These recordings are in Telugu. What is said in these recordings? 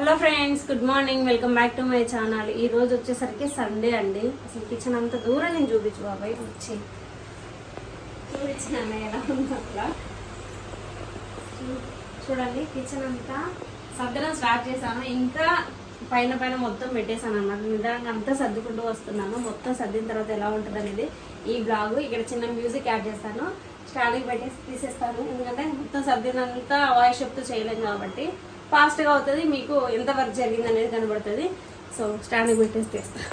Hello friends good morning. Welcome back to my channel. ఈ రోజు వచ్చేసరికి సండే అండి. అసలు కిచెన్ అంత దూరం నేను చూపించు బాబాయ్. వచ్చి. చూపించిన ఎలా ఉంది అట్లా చూడండి కిచెన్ అంతా సర్దడం స్టార్ట్ చేశాను. ఇంకా పైన పైన మొత్తం పెట్టేశాను అన్నమాట. నిదానంగా అంతా సర్దుకుంటూ వస్తున్నాను. మొత్తం సర్దిన తర్వాత ఎలా ఉంటుంది అనేది ఈ బ్లాగ్ ఇక్కడ చిన్న మ్యూజిక్ యాడ్ చేస్తాను. స్టాలింగ్ పెట్టేసి తీసేస్తాను. ఎందుకంటే మొత్తం సర్దినంతా వాయిస్ చెప్తూ చేయలేం కాబట్టి. ఫాస్ట్గా అవుతుంది మీకు ఎంత వర్క్ జరిగింది అనేది కనబడుతుంది. సో స్టాండ్ పెట్టేసి తీస్తాను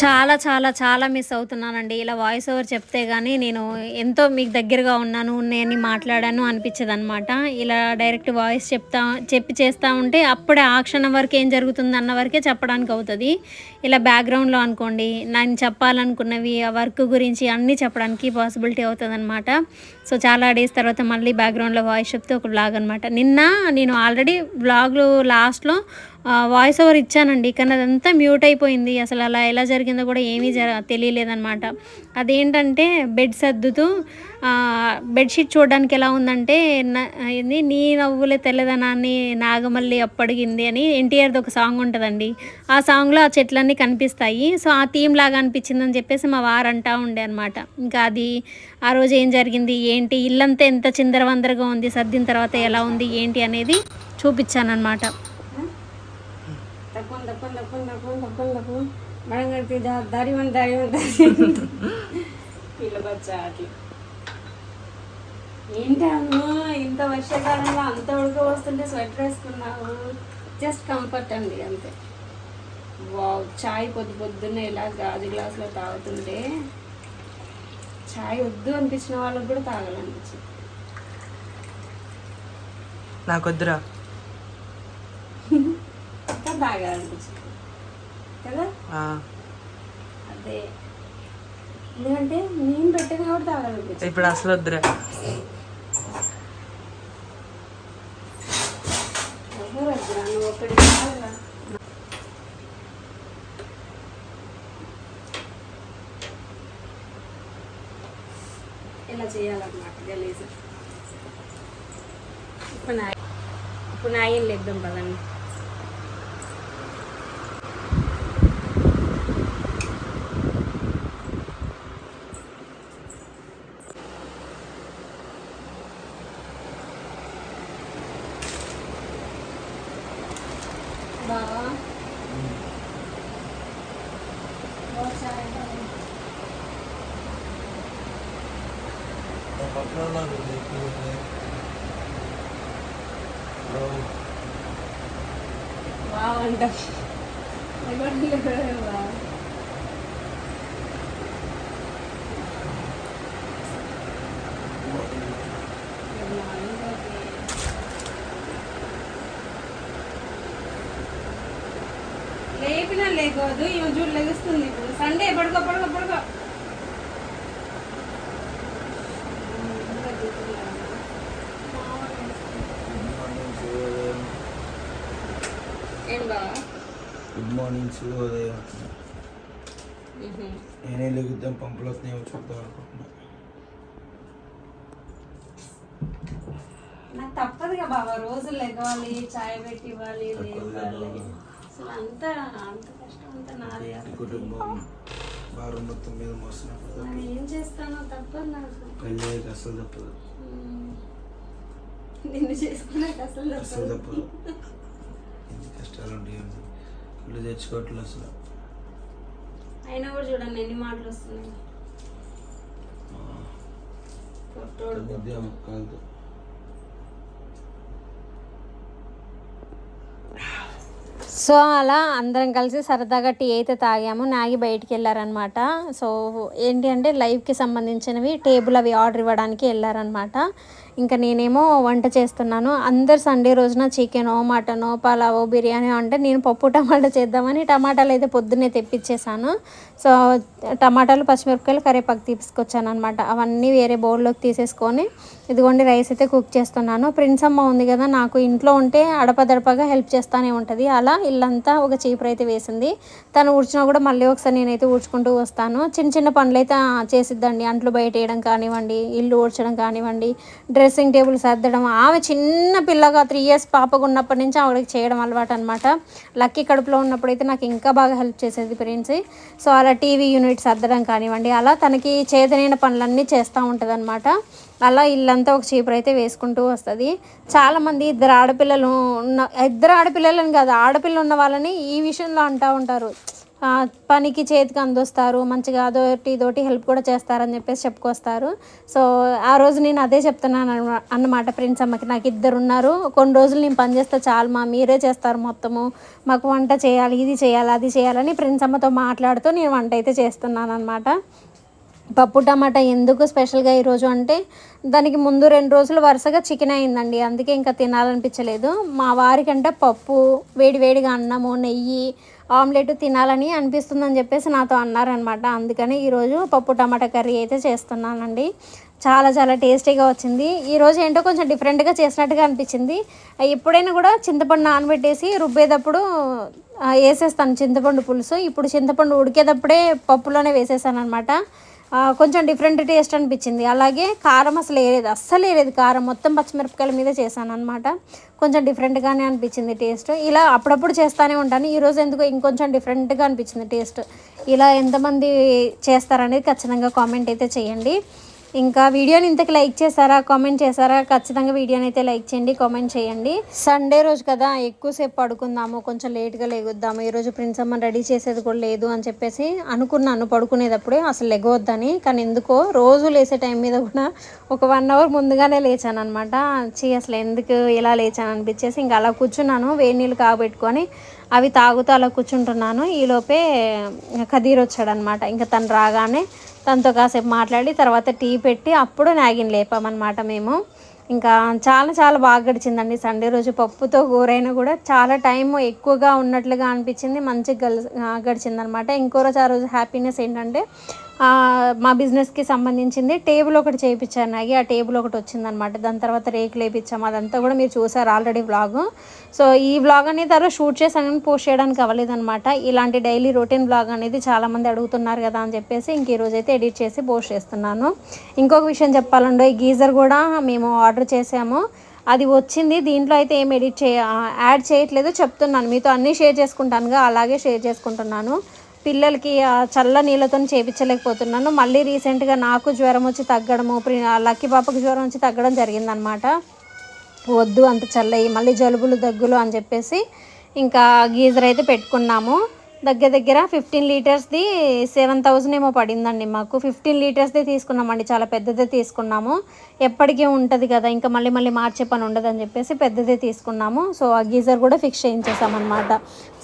చాలా చాలా చాలా మిస్ అవుతున్నానండి. ఇలా వాయిస్ ఓవర్ చెప్తే కానీ నేను ఎంతో మీకు దగ్గరగా ఉన్నాను నేను మాట్లాడాను అనిపించదు అనమాట ఇలా డైరెక్ట్ వాయిస్ చెప్తా చెప్పి చేస్తూ ఉంటే అప్పుడే ఆ క్షణం వరకు ఏం జరుగుతుంది అన్న వరకే చెప్పడానికి అవుతుంది. ఇలా బ్యాక్గ్రౌండ్లో అనుకోండి నేను చెప్పాలనుకున్నవి ఆ వర్క్ గురించి అన్నీ చెప్పడానికి పాసిబిలిటీ అవుతుంది అనమాట సో చాలా డేస్ తర్వాత మళ్ళీ బ్యాక్గ్రౌండ్లో వాయిస్ చెప్తే ఒక బ్లాగ్ అనమాట నిన్న నేను ఆల్రెడీ బ్లాగ్లో లాస్ట్లో వాయిస్ ఓవర్ ఇచ్చానండి. కానీ అదంతా మ్యూట్ అయిపోయింది. అసలు అలా ఎలా జరిగిందో కూడా ఏమీ జర తెలియలేదన్నమాట. అదేంటంటే బెడ్ సర్దుతూ బెడ్షీట్ చూడడానికి ఎలా ఉందంటే న- ఏంది నీ నవ్వులే తెల్లదనాన్ని నాగమల్లి అప్పడిగింది అని ఎన్టీఆర్ది ఒక సాంగ్ ఉంటుందండి. ఆ సాంగ్లో ఆ చెట్లన్నీ కనిపిస్తాయి. సో ఆ థీమ్ లాగా అనిపించిందని చెప్పేసి మా వారు అంటా ఉండే అనమాట ఇంకా అది ఆ రోజు ఏం జరిగింది ఏంటి ఇల్లంతా ఎంత చిందరవందరగా ఉంది సర్దిన తర్వాత ఎలా ఉంది ఏంటి అనేది చూపించానమాట తప్పని తప్పని తప్పని తప్పని తప్పని తప్పని మేడం గారికి దా- దారి మన దారి మన దారి పిల్లకొచ్చా అట్లా ఏంటమ్మా ఇంత వర్షాకాలంలో అంత ఉడక వస్తుంటే స్వెటర్ వేసుకున్నావు? జస్ట్ కంఫర్ట్ అండి అంతే. వావ్ చాయ్ పొద్దు పొద్దున్నే ఇలా గాజు గ్లాసులో తాగుతుంటే చాయ్ వద్దు అనిపించిన వాళ్ళకి కూడా తాగాలనిపించింది. నాకొద్దురా. ఇంకా తాగాలనిపించింది. కదా? అదే. ఎందుకంటే నేను పెట్టిన కూడా తాగాలనిపించింది. ఇప్పుడు అసలు వద్దురా వద్దురా, నువ్వు ఒక్కడి చాలురా. ఇలా చేయాలన్నమాట గలీజ్ ఇప్పుడు నా ఇప్పుడు నా ఏం లేద్దాం పదండి బాగా చాయ్ తాగు. వావ్ లేకోదు ఈమె చూడు లెగుస్తుంది ఇప్పుడు. సండే పడుకో పడుకో పడుకో. గుడ్ మార్నింగ్ శుభోదయం. నేనే లెగుద్దాం పంపులు వస్తున్నాయో చూద్దాం అనుకుంటున్నా. నాకు తప్పదుగా బాబా రోజు లెగవాలి చాయ్ పెట్టి ఇవ్వాలి అసలు అంత అంత కష్టం అంతా నాది. కుటుంబం భారం మొత్తం మీద మోస్తున్నప్పుడు మరి ఏం చేస్తానో తప్పదు నాకు. పెళ్ళి అసలు తప్పదు. నిన్ను చేసుకున్నాక అసలు అసలు తప్పదు. ఎన్ని కష్టాలు ఉంటాయి ఇల్లు తెచ్చుకోవట్లేదు అసలు. అయినా కూడా చూడండి ఎన్ని మాటలు వస్తున్నాయి. కాదు. సో అలా అందరం కలిసి సరదాగా టీ అయితే తాగాము. నాగి బయటికి వెళ్ళారనమాట సో ఏంటి అంటే లైఫ్కి సంబంధించినవి టేబుల్ అవి ఆర్డర్ ఇవ్వడానికి వెళ్ళారనమాట ఇంకా నేనేమో వంట చేస్తున్నాను. అందరు సండే రోజున చికెనో మటనో పలావో బిర్యానీ అంటే నేను పప్పు టమాటా చేద్దామని టమాటాలు అయితే పొద్దున్నే తెప్పించేసాను సో టమాటాలు పచ్చిమిరపకాయలు కరివేపాకు తీసుకొచ్చాను అనమాట అవన్నీ వేరే బౌల్లోకి తీసేసుకొని ఇదిగోండి రైస్ అయితే కుక్ చేస్తున్నాను. ప్రిన్స్ అమ్మ ఉంది కదా నాకు ఇంట్లో ఉంటే అడపదడపగా హెల్ప్ చేస్తూనే ఉంటుంది. అలా ఇల్లంతా ఒక చీపురు అయితే వేసింది. తను ఊడ్చినా కూడా మళ్ళీ ఒకసారి నేనైతే ఊడ్చుకుంటూ వస్తాను. చిన్న చిన్న పనులు అయితే చేసిద్దండి. అంట్లు బయట వేయడం కానివ్వండి ఇల్లు ఊడ్చడం కానివ్వండి డ్రెస్సింగ్ టేబుల్ సర్దడం. ఆమె చిన్న పిల్లగా త్రీ ఇయర్స్ పాపగా ఉన్నప్పటి నుంచి ఆవిడకి చేయడం అలవాటు అనమాట లక్కీ కడుపులో ఉన్నప్పుడు అయితే నాకు ఇంకా బాగా హెల్ప్ చేసేది ఫ్రెండ్స్ సో అలా టీవీ యూనిట్ సర్దడం కానివ్వండి అలా తనకి చేతనైన పనులన్నీ చేస్తూ ఉంటుంది అలా ఇల్లంతా ఒక చీపురు అయితే వేసుకుంటూ వస్తుంది. చాలామంది ఇద్దరు ఆడపిల్లలు ఉన్న ఇద్దరు ఆడపిల్లలని కాదు ఆడపిల్ల ఉన్న వాళ్ళని ఈ విషయంలో అంటూ ఉంటారు. పనికి చేతికి అందొస్తారు మంచిగా అదోటి ఇదోటి హెల్ప్ కూడా చేస్తారని చెప్పేసి చెప్పుకొస్తారు. సో ఆ రోజు నేను అదే చెప్తున్నాను అన్నమా- అన్నమాట ఫ్రెండ్స్ అమ్మకి. నాకు ఇద్దరు ఉన్నారు కొన్ని రోజులు నేను పని చేస్తే చాలు మా మీరే చేస్తారు మొత్తము. మాకు వంట చేయాలి ఇది చేయాలి అది చేయాలని ఫ్రెండ్స్ అమ్మతో మాట్లాడుతూ నేను వంట అయితే చేస్తున్నాను అనమాట పప్పు టమాటా ఎందుకు స్పెషల్గా ఈరోజు అంటే దానికి ముందు రెండు రోజులు వరుసగా చికెన్ అయిందండి. అందుకే ఇంకా తినాలనిపించలేదు. మా వారికంటే పప్పు వేడి వేడిగా అన్నము నెయ్యి ఆమ్లెట్ తినాలని అనిపిస్తుందని చెప్పేసి నాతో అన్నారనమాట అందుకని ఈరోజు పప్పు టమాటా కర్రీ అయితే చేస్తున్నానండి. చాలా చాలా టేస్టీగా వచ్చింది. ఈరోజు ఏంటో కొంచెం డిఫరెంట్గా చేసినట్టుగా అనిపించింది. ఎప్పుడైనా కూడా చింతపండు నానబెట్టేసి రుబ్బేటప్పుడు వేసేస్తాను. చింతపండు పులుసు. ఇప్పుడు చింతపండు ఉడికేటప్పుడే పప్పులోనే వేసేసాను అనమాట కొంచెం డిఫరెంట్ టేస్ట్ అనిపించింది. అలాగే కారం అసలు వేయలేదు అస్సలు వేయలేదు కారం మొత్తం పచ్చిమిరపకాయల మీద చేశాను అనమాట కొంచెం డిఫరెంట్గానే అనిపించింది టేస్ట్ ఇలా అప్పుడప్పుడు చేస్తూనే ఉంటాను. ఈరోజు ఎందుకో ఇంకొంచెం డిఫరెంట్గా అనిపించింది టేస్ట్ ఇలా ఎంతమంది చేస్తారనేది ఖచ్చితంగా కామెంట్ అయితే చేయండి. ఇంకా వీడియోని ఇంతకు లైక్ చేశారా కామెంట్ చేశారా ఖచ్చితంగా వీడియోని అయితే లైక్ చేయండి కామెంట్ చేయండి. సండే రోజు కదా ఎక్కువసేపు పడుకుందాము కొంచెం లేట్గా లేగుద్దాము. ఈరోజు ప్రిన్స్ అమ్మ రెడీ చేసేది కూడా లేదు అని చెప్పేసి అనుకున్నాను పడుకునేటప్పుడే. అసలు లెగవద్దని కానీ ఎందుకో రోజు లేసే టైం మీద కూడా ఒక వన్ అవర్ ముందుగానే లేచాను అనమాట చీ అసలు ఎందుకు ఇలా లేచాను అనిపించేసి ఇంకా అలా కూర్చున్నాను వేడి నీళ్ళు కాబెట్టుకొని అవి తాగుతూ అలా కూర్చుంటున్నాను. ఈలోపే ఖదీర్ వచ్చాడనమాట. ఇంకా తను రాగానే తనతో కాసేపు మాట్లాడి తర్వాత టీ పెట్టి అప్పుడు నాగిన్ లేపామన్నమాట మేము. ఇంకా చాలా చాలా బాగా గడిచిందండి. సండే రోజు పప్పుతో కూరైనా కూడా చాలా టైం ఎక్కువగా ఉన్నట్లుగా అనిపించింది. మంచిగా గల్ గడిచింది అనమాట ఇంకో రోజు ఆ రోజు హ్యాపీనెస్ ఏంటంటే మా బిజినెస్కి సంబంధించింది టేబుల్ ఒకటి చేయించాను నాగి. ఆ టేబుల్ ఒకటి వచ్చిందనమాట. దాని తర్వాత రేకులు వేయించాము. అదంతా కూడా మీరు చూసారు ఆల్రెడీ వ్లాగ్ సో ఈ వ్లాగ్ అనేది తర్వాత షూట్ చేశాను కానీ పోస్ట్ చేయడానికి అవ్వలేదనమాట. ఇలాంటి డైలీ రొటీన్ బ్లాగ్ అనేది చాలామంది అడుగుతున్నారు కదా అని చెప్పేసి ఇంక ఈరోజు అయితే ఎడిట్ చేసి పోస్ట్ చేస్తున్నాను. ఇంకొక విషయం చెప్పాలంటే ఈ గీజర్ కూడా మేము ఆర్డర్ చేసాము. అది వచ్చింది. దీంట్లో అయితే ఏం ఎడిట్ చేయ యాడ్ చేయట్లేదు. చెప్తున్నాను. మీతో అన్నీ షేర్ చేసుకుంటానుగా. అలాగే షేర్ చేసుకుంటున్నాను. పిల్లలకి ఆ చల్ల నీళ్ళతో చేపించలేకపోతున్నాను. మళ్ళీ రీసెంట్గా నాకు జ్వరం వచ్చి తగ్గడము ప్రి- ఆ లక్కీ పాపకు జ్వరం వచ్చి తగ్గడం జరిగిందనమాట వద్దు అంత చల్లయి మళ్ళీ జలుబులు దగ్గులు అని చెప్పేసి ఇంకా గీజర్ అయితే పెట్టుకున్నాము. దగ్గర దగ్గర ఫిఫ్టీన్ లీటర్స్ది సెవెన్ థౌజండ్ ఏమో పడిందండి మాకు. ఫిఫ్టీన్ లీటర్స్ది తీసుకున్నామండి చాలా పెద్దదే తీసుకున్నాము. ఎప్పటికీ ఉంటుంది కదా ఇంకా మళ్ళీ మళ్ళీ మార్చే పని ఉండదని చెప్పేసి పెద్దదే తీసుకున్నాము. సో ఆ గీజర్ కూడా ఫిక్స్ చేయించేసామన్నమాట.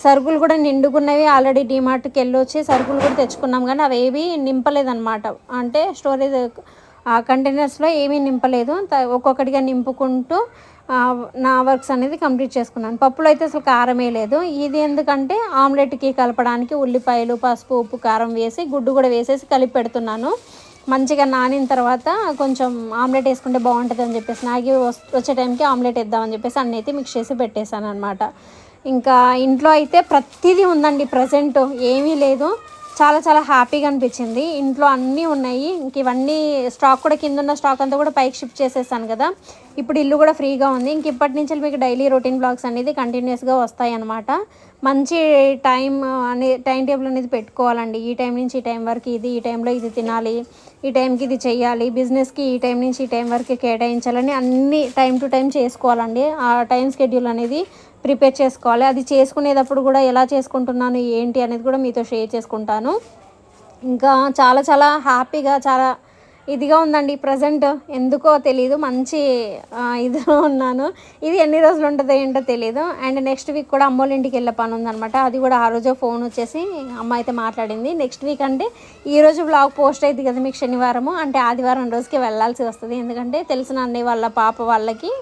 సరుకులు కూడా నిండుకున్నవి ఆల్రెడీ డిమార్ట్కి వెళ్ళి వచ్చి సరుకులు కూడా తెచ్చుకున్నాం కానీ అవి ఏవి నింపలేదన్నమాట. అంటే స్టోరేజ్ ఆ కంటైనర్స్లో ఏమీ నింపలేదు. ఒక్కొక్కటిగా నింపుకుంటూ నా వర్క్స్ అనేది కంప్లీట్ చేసుకున్నాను. పప్పులో అయితే అసలు కారమే లేదు. ఇది ఎందుకంటే ఆమ్లెట్కి కలపడానికి ఉల్లిపాయలు పసుపు ఉప్పు కారం వేసి గుడ్డు కూడా వేసేసి కలిపి పెడుతున్నాను. మంచిగా నానిన తర్వాత కొంచెం ఆమ్లెట్ వేసుకుంటే బాగుంటుంది అని చెప్పేసి నాగి వచ్చే టైంకి ఆమ్లెట్ వేద్దామని చెప్పేసి అన్నీ అయితే మిక్స్ చేసి పెట్టేశాను అనమాట ఇంకా ఇంట్లో అయితే ప్రతిదీ ఉందండి ప్రజెంట్. ఏమీ లేదు. చాలా చాలా హ్యాపీగా అనిపించింది. ఇంట్లో అన్నీ ఉన్నాయి. ఇంక ఇవన్నీ స్టాక్ కూడా కింద ఉన్న స్టాక్ అంతా కూడా పైకి షిఫ్ట్ చేసేసాను కదా. ఇప్పుడు ఇల్లు కూడా ఫ్రీగా ఉంది. ఇంక ఇప్పటి నుంచి మీకు డైలీ రొటీన్ బ్లాగ్స్ అనేది కంటిన్యూస్గా వస్తాయి అన్నమాట. మంచి టైం అనే టైం టేబుల్ అనేది పెట్టుకోవాలండి. ఈ టైం నుంచి ఈ టైం వరకు ఇది ఈ టైంలో ఇది తినాలి. ఈ టైంకి ఇది చేయాలి. బిజినెస్కి ఈ టైం నుంచి ఈ టైం వరకు కేటాయించాలని అన్ని టైం టు టైం చేసుకోవాలండి. ఆ టైం షెడ్యూల్ అనేది ప్రిపేర్ చేసుకోవాలి. అది చేసుకునేటప్పుడు కూడా ఎలా చేసుకుంటున్నాను ఏంటి అనేది కూడా మీతో షేర్ చేసుకుంటాను. ఇంకా చాలా చాలా హ్యాపీగా చాలా ఇదిగా ఉందండి. ప్రజెంట్ ఎందుకో తెలియదు మంచి ఇదిలో ఉన్నాను. ఇది ఎన్ని రోజులు ఉంటుందో ఏంటో తెలియదు అండ్ నెక్స్ట్ వీక్ కూడా అమ్మోళ్ళ ఇంటికి వెళ్ళే పని ఉందనమాట అది కూడా ఆ రోజు ఫోన్ వచ్చేసి అమ్మ అయితే మాట్లాడింది. నెక్స్ట్ వీక్ అంటే ఈ రోజు బ్లాగ్ పోస్ట్ అయింది కదా మీకు శనివారము. అంటే ఆదివారం రోజుకి వెళ్ళాల్సి వస్తుంది. ఎందుకంటే తెలిసిన అన్నయ్య వాళ్ళ పాప వాళ్ళకి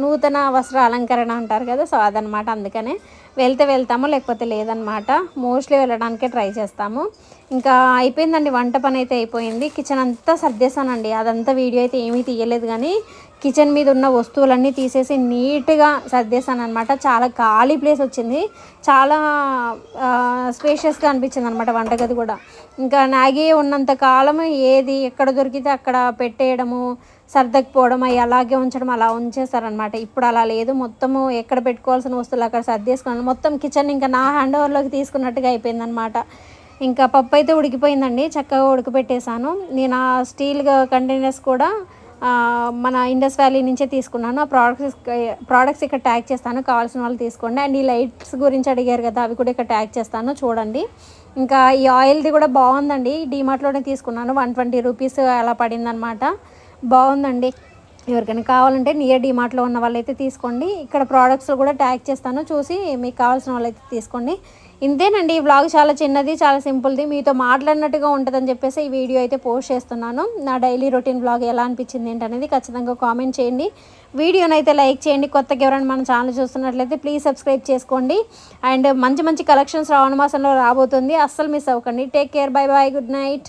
నూతన వస్త్ర అలంకరణ అంటారు కదా సో అదనమాట అందుకనే వెళ్తే వెళ్తాము లేకపోతే లేదనమాట మోస్ట్లీ వెళ్ళడానికే ట్రై చేస్తాము. ఇంకా అయిపోయిందండి వంట పని అయితే అయిపోయింది. కిచెన్ అంతా సర్దేశానండి. అదంతా వీడియో అయితే ఏమీ తీయలేదు కానీ కిచెన్ మీద ఉన్న వస్తువులన్నీ తీసేసి నీట్గా సర్దేశాను అనమాట చాలా ఖాళీ ప్లేస్ వచ్చింది. చాలా స్పేషియస్గా అనిపించింది అనమాట వంటగది కూడా. ఇంకా నాగే ఉన్నంత కాలం ఏది ఎక్కడ దొరికితే అక్కడ పెట్టేయడము సర్దకపోవడం అవి అలాగే ఉంచడం అలా ఉంచేస్తారనమాట ఇప్పుడు అలా లేదు. మొత్తము ఎక్కడ పెట్టుకోవాల్సిన వస్తువులు అక్కడ సర్దేసుకున్నాను. మొత్తం కిచెన్ ఇంకా నా హ్యాండ్ ఓవర్లోకి తీసుకున్నట్టుగా అయిపోయిందనమాట ఇంకా పప్పు అయితే ఉడికిపోయిందండి. చక్కగా ఉడకబెట్టేశాను. నేను ఆ స్టీల్ కంటైనర్స్ కూడా మన ఇండస్ వ్యాలీ నుంచే తీసుకున్నాను. ఆ ప్రోడక్ట్స్ ప్రోడక్ట్స్ ఇక్కడ ట్యాగ్ చేస్తాను. కావాల్సిన వాళ్ళు తీసుకోండి. అండ్ ఈ లైట్స్ గురించి అడిగారు కదా అవి కూడా ఇక్కడ ట్యాగ్ చేస్తాను. చూడండి. ఇంకా ఈ ఆయిల్ది కూడా బాగుందండి. డీమార్ట్లోనే తీసుకున్నాను. వన్ ట్వంటీ రూపీస్ అలా పడిందనమాట బాగుందండి. ఎవరికైనా కావాలంటే నియర్ డిమార్ట్లో ఉన్న వాళ్ళైతే తీసుకోండి. ఇక్కడ ప్రోడక్ట్స్ కూడా ట్యాగ్ చేస్తాను. చూసి మీకు కావాల్సిన వాళ్ళైతే తీసుకోండి. ఇంతేనండి ఈ వ్లాగ్ చాలా చిన్నది చాలా సింపుల్ది. మీతో మాట్లాడినట్టుగా ఉంటుందని చెప్పేసి ఈ వీడియో అయితే పోస్ట్ చేస్తున్నాను. నా డైలీ రొటీన్ వ్లాగ్ ఎలా అనిపించింది ఏంటనేది ఖచ్చితంగా కామెంట్ చేయండి. వీడియోనైతే లైక్ చేయండి. కొత్తగా ఎవరైనా మన ఛానల్ చూస్తున్నట్లయితే ప్లీజ్ సబ్స్క్రైబ్ చేసుకోండి. అండ్ మంచి మంచి కలెక్షన్స్ రావణ మాసంలో రాబోతుంది. అస్సలు మిస్ అవ్వకండి. Take care bye bye good night